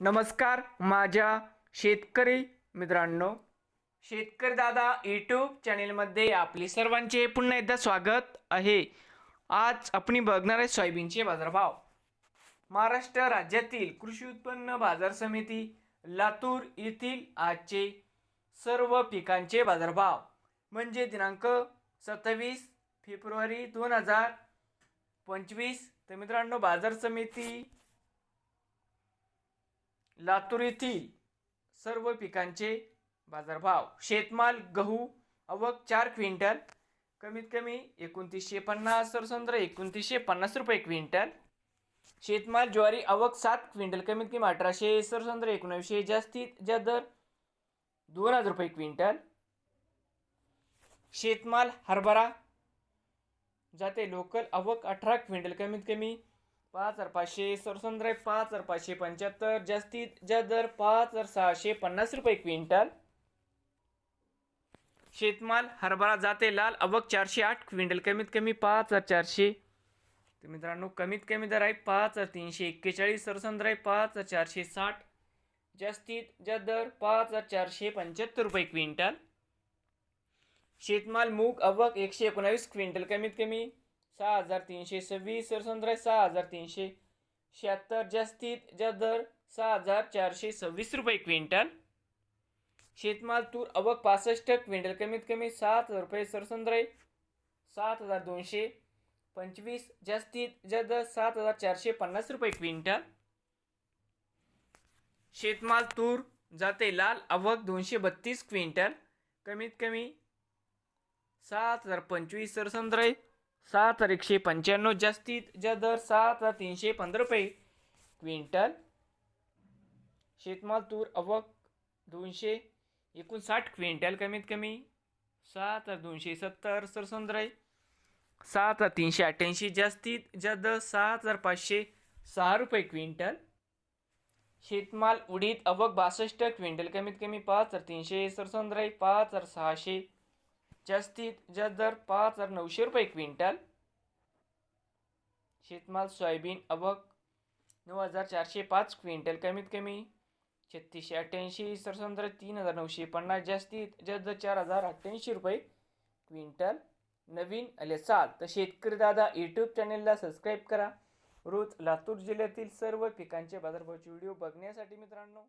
नमस्कार माझ्या शेतकरी मित्रांनो. शेतकरी दादा यूट्यूब चॅनेलमध्ये आपले सर्वांचे पुन्हा एकदा स्वागत आहे. आज आपण बघणार आहे सोयाबीनचे बाजारभाव. महाराष्ट्र राज्यातील कृषी उत्पन्न बाजार समिती लातूर येथील आजचे सर्व पिकांचे बाजारभाव. म्हणजे दिनांक सत्तावीस फेब्रुवारी दोन हजार पंचवीस. तर मित्रांनो बाजार समिती लातूर येथील सर्व पिकांचे बाजारभाव शेतमाल गहू अवक चार क्विंटल कमीत कमी एकोणतीसशे पन्नास सरसंद्र एकोणतीसशे पन्नास रुपये क्विंटल शेतमाल ज्वारी अवक सात क्विंटल कमीत कमी अठराशे सरसंद्र एकोणावीसशे जास्तीत ज्या दर दोन हजार रुपये क्विंटल शेतमाल हरभरा जाते लोकल अवक अठरा क्विंटल कमीत कमी पाच हजार पाचशे सरसंद्र पाच हजार पाचशे पंच्याहत्तर जास्तीत जास्त दर पाच हजार सहाशे पन्नास रुपये क्विंटल. शेतमाल हरभरा जाते लाल अवक चारशे आठ क्विंटल कमीत कमी पाच हजार चारशे. तर मित्रांनो कमीत कमी दर आहे पाच हजार तीनशे एक्केचाळीस सरसंद्र आहे पाच हजार चारशे साठ. जास्तीत जास्त दर पाच हजार चारशे पंच्याहत्तर रुपये क्विंटल. शेतमाल मूग अवक एकशे एकोणावीस क्विंटल कमीत कमी सहा हजार तीनशे सव्वीस सरसंद्र सहा हजार तीनशे शहात्तर. जास्तीत जास्त दर सहा हजार चारशे सव्वीस रुपये क्विंटल. शेतमाल तूर अवक पासष्ट क्विंटल कमीत कमी सात हजार रुपये सरसंद्र सात हजार दोनशे पंचवीस. जास्तीत जास्त दर सात हजार चारशे पन्नास रुपये क्विंटल. शेतमाल तूर जाते लाल अवक दोनशे बत्तीस क्विंटल. कमीत कमी सात हजार पंचवीस सरसंद्र आहे सात हजार एकशे पंच्याण्णव जास्तीत ज्या दर सात हजार तीनशे पंधरा रुपये. क्विंटल. शेतमाल तूर अवक दोनशे एकोणसाठ क्विंटल कमीत कमी सात हजार दोनशे सत्तर सरसंद्र सात हजार तीनशे अठ्ठ्याऐंशी जास्तीत ज्या दर सात हजार पाचशे सहा रुपये क्विंटल. शेतमाल उडीद अवक बासष्ट क्विंटल कमीत कमी पाच हजार तीनशे सरसंद्र पाच हजार सहाशे जास्तीत जास्त दर पाच हजार नऊशे रुपये क्विंटल. शेतमाल सोयाबीन अबक नऊ हजार चारशे पाच क्विंटल कमीत कमी. छत्तीसशे अठ्ठ्याऐंशी सरसंद्र तीन हजार नऊशे पन्नास जास्तीत जास्त दर चार हजार अठ्ठ्याऐंशी रुपये क्विंटल. नवीन आले साल तर शेतकरी दादा यूट्यूब चॅनेलला सबस्क्राईब करा. रोज लातूर जिल्ह्यातील सर्व पिकांचे बाजारभावाचे व्हिडिओ बघण्यासाठी मित्रांनो.